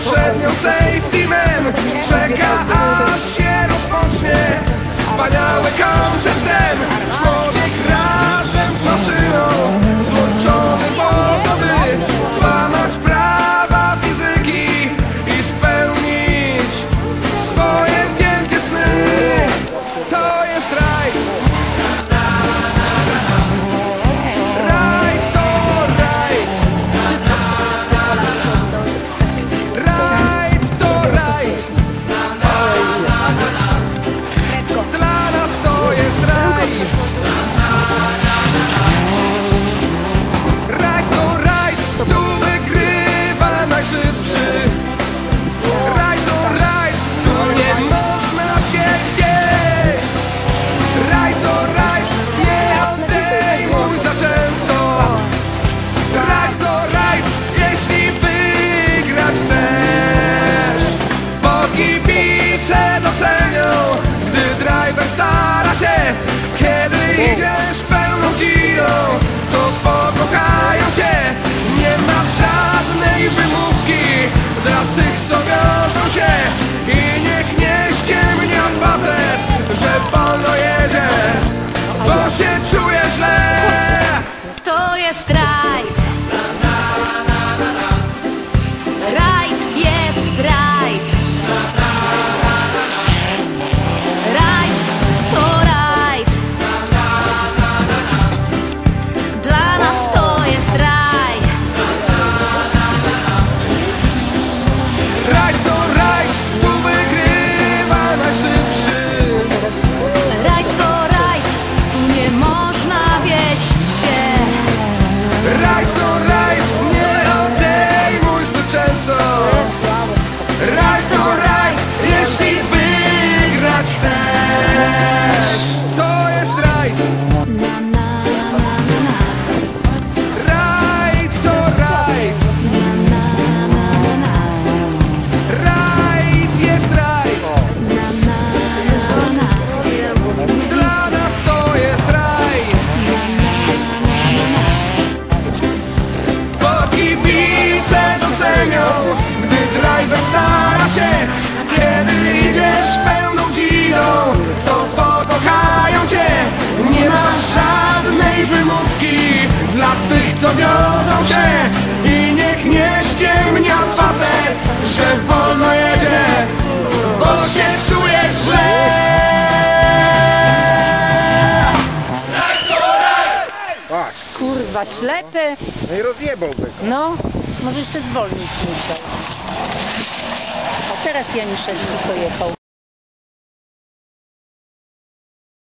Przed nią safety man Czeka aż się rozpocznie. Wspaniały koncert ten Człowiek razem z maszyną Złączony nuestra to raj, jeśli wygrać chcesz. co wiozą się I niech nie ściemnia facet, że wolno jedzie Bo się czuje źle tak. Kurwa, ślepy. No i rozjebałby go. No, może jeszcze zwolnić musiał. A teraz tylko jechał.